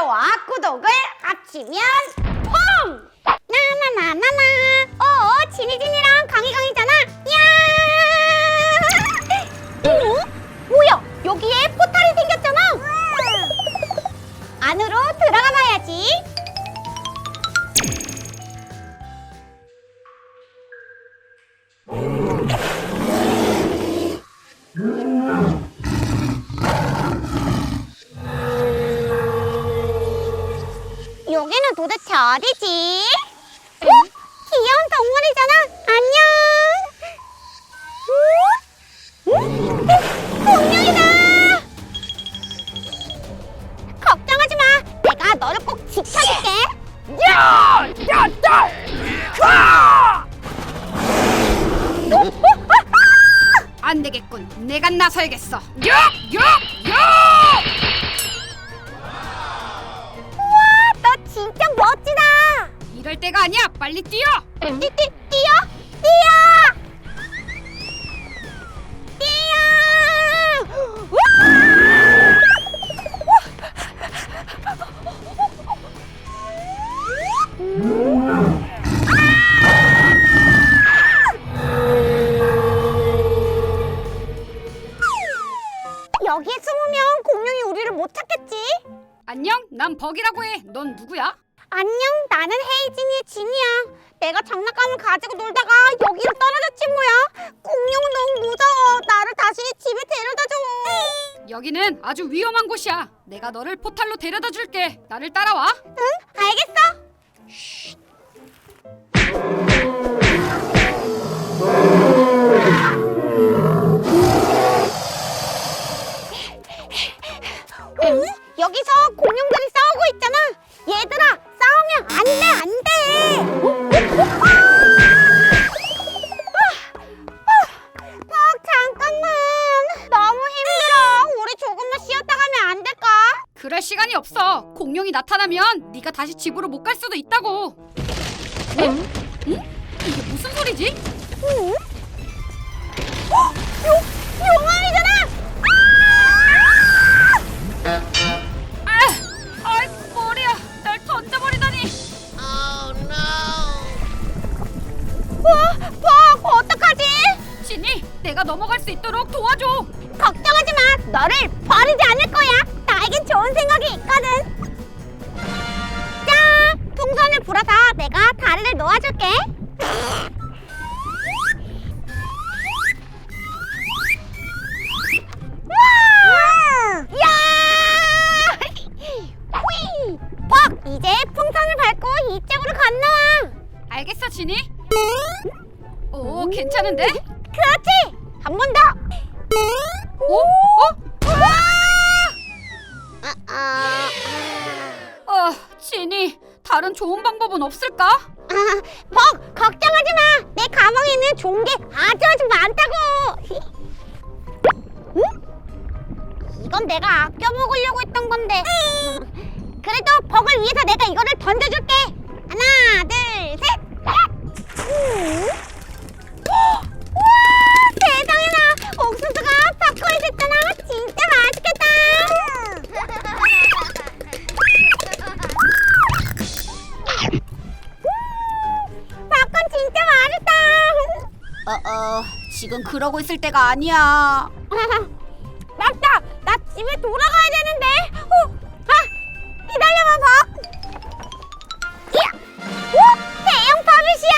좋아요와 구독을 합치면 펑! 나나나나나 어 지니진이랑 강희강이잖아. 야! 어? 뭐야? 여기에 포탈이 생겼잖아. 안으로 들어가 봐야지 도대체 어디지? 어? 귀여운 동물이잖아. 안녕. 응? 어? 공룡이다. 걱정하지 마. 내가 너를 꼭 지켜줄게. 야! 야! 야! 어? 아! 안 되겠군. 내가 나서야겠어. 야! 야! 야! 빨리 뛰어. 뛰, 뛰, 뛰어? 뛰어! 뛰어! 우와! 여기에 숨으면 공룡이 우리를 못 찾겠지? 안녕. 난 벅이라고 해. 넌 누구야? 안녕, 나는 헤이진이의 진이야. 내가 장난감을 가지고 놀다가 여기로 떨어졌지 뭐야. 공룡은 너무 무서워. 나를 다시 집에 데려다 줘. 여기는 아주 위험한 곳이야. 내가 너를 포탈로 데려다 줄게. 나를 따라와. 응, 알겠어. 응? 여기서 공룡들이 그럴 시간이 없어. 공룡이 나타나면 네가 다시 집으로 못 갈 수도 있다고. 응? 응? 이게 무슨 소리지? 응? 어? 용, 용암이잖아! 아! 아이 머리야. 날 던져버리다니. 와, 퍽, 어떡하지? 진이, 내가 넘어갈 수 있도록 도와줘. 걱정하지 마. 너를 버리지 않을 거야. 나에겐 좋은 생각이 있거든. 짠! 풍선을 불어서 내가 다리를 놓아줄게. 와! 야! 휘! 퍽! 이제 풍선을 밟고 이쪽으로 건너와. 알겠어, 진이. 오, 괜찮은데? 다른 좋은 방법은 없을까? 아, 벅! 걱정하지 마! 내 가방에는 좋은 게 아주 아주 많다고! 응? 이건 내가 아껴 먹으려고 했던 건데 그래도 벅을 위해서 내가 이거를 던져줄게 하나 둘 셋! 음. 지금 그러고 있을 때가 아니야. 맞다! 나 집에 돌아가야 되는데! 어, 아! 기다려봐, 박! 야! 오! 대형 파빗이야!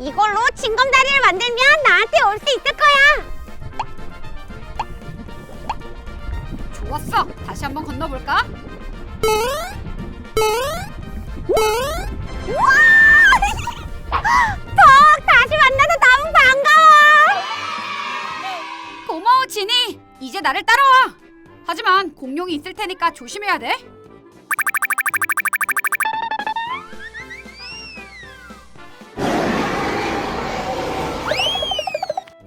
이걸로 징검다리를 만들면 나한테 올 수 있을 거야! 좋았어. 다시 한번 건너볼까? 우와! 고마워, 진이. 이제 나를 따라와. 하지만 공룡이 있을 테니까 조심해야 돼.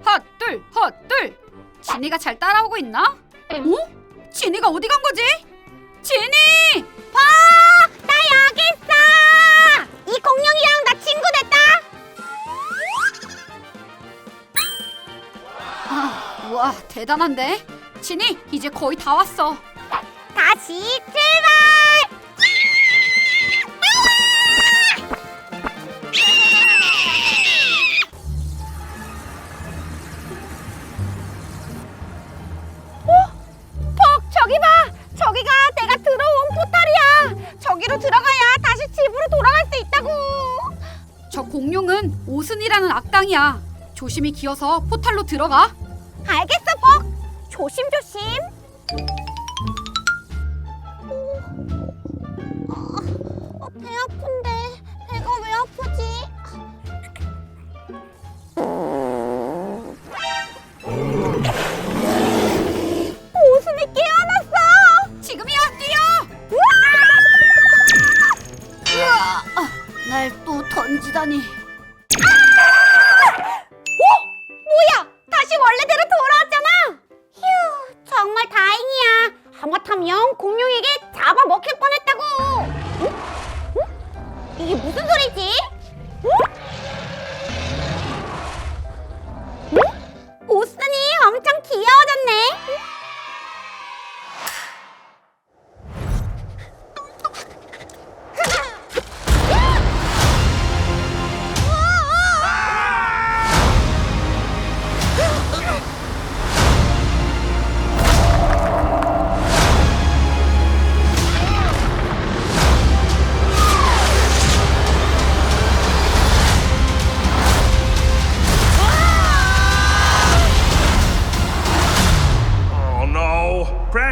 헛둘, 헛둘. 진이가 잘 따라오고 있나? 어? 진이가 어디 간 거지? 진이! 박! 나 여기 있어! 이 공룡이랑 나 친구 됐다! 우와 대단한데? 진이 이제 거의 다 왔어. 다시 출발! 어? 퍽 저기 봐! 저기가 내가 들어온 포탈이야! 저기로 들어가야 다시 집으로 돌아갈 수 있다고! 저 공룡은 오순이라는 악당이야. 조심히 기어서 포탈로 들어가. 알겠어, 뻑. 조심조심. 어, 배 아픈데 배가 왜 아프지? 하마터면 공룡에게 잡아먹힐 뻔했다고. 응? 응? 이게 무슨 소리지?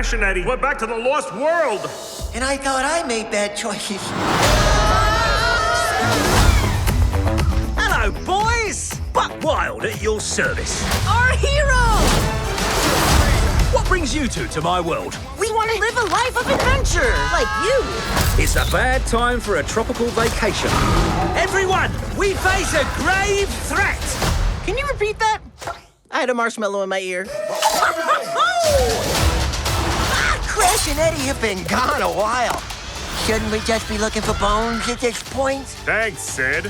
No! Crash and Eddie went back to the lost world! And I thought I made bad choices. Hello, boys! Buck Wild at your service. Our hero! What brings you two to my world? We want to live a life of adventure, like you. It's a bad time for a tropical vacation. Everyone, we face a grave threat! Can you repeat that? I had a marshmallow in my ear. Crash and Eddie have been gone a while. Shouldn't we just be looking for bones at this point? Thanks, Sid.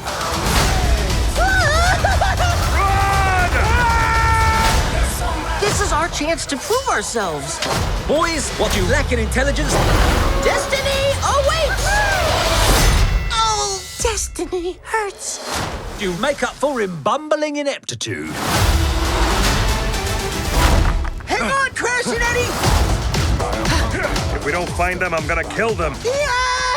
This is our chance to prove ourselves. Boys, what you lack in intelligence, Destiny awaits! Oh, destiny hurts. you make up for in bumbling ineptitude. Hang on, Crash and Eddie! If we don't find them, I'm gonna kill them. Yeah!